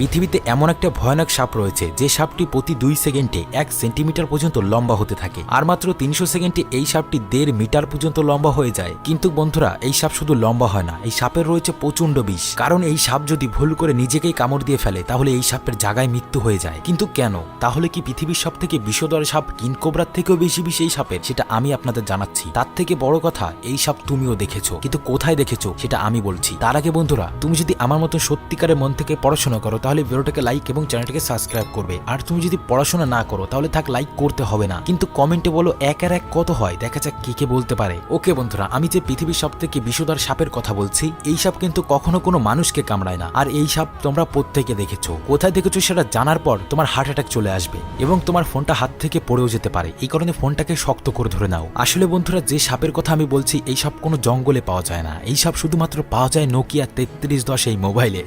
পৃথিবীতে এমন একটা ভয়ানক সাপ রয়েছে যে সাপটি প্রতি দুই সেকেন্ডে এক সেন্টিমিটার পর্যন্ত লম্বা হতে থাকে। আর মাত্র তিনশো সেকেন্ডে এই সাপটি দেড় মিটার পর্যন্ত লম্বা হয়ে যায়। কিন্তু বন্ধুরা, এই সাপ শুধু লম্বা হয় না, এই সাপের রয়েছে প্রচণ্ড বিষ। কারণ এই সাপ যদি ভুল করে নিজেকেই কামড় দিয়ে ফেলে, তাহলে এই সাপের জায়গায় মৃত্যু হয়ে যায়। কিন্তু কেন? তাহলে কি পৃথিবীর সব থেকে বিষধর সাপ কিনকোবরার থেকেও বেশি বিষ এই সাপের? সেটা আমি আপনাদের জানাচ্ছি। তার থেকে বড় কথা, এই সাপ তুমিও দেখেছ। কিন্তু কোথায় দেখেছ, সেটা আমি বলছি। তার আগে বন্ধুরা, তুমি যদি আমার মতো সত্যিকারের মন থেকে পড়াশোনা করো তাহলে ভিডিওটাকে লাইক এবং চ্যানেলটাকে সাবস্ক্রাইব করবে। আর তুমি যদি পড়াশোনা না করো, তাহলে থাক লাইক করতে হবে না। কিন্তু কমেন্টে বলো এক আর এক কত হয়, দেখা যাক কে কে বলতে পারে। ওকে বন্ধুরা, আমি যে পৃথিবীর সব থেকে বিষধর সাপের কথা বলছি, এই সাপ কিন্তু কখনো কোনো মানুষকে কামড়ায় না। আর এই সাপ তোমরা প্রত্যেকে দেখেছ। কোথায় দেখেছ সেটা জানার পর তোমার হার্ট অ্যাটাক চলে আসবে এবং তোমার ফোনটা হাত থেকে পড়েও যেতে পারে। এই কারণে ফোনটাকে শক্ত করে ধরে নাও। আসলে বন্ধুরা, যে সাপের কথা আমি বলছি, এই সাপ কোনো জঙ্গলে পাওয়া যায় না। এই সাপ শুধুমাত্র পাওয়া যায় নোকিয়া তেত্রিশ দশ এই মোবাইলে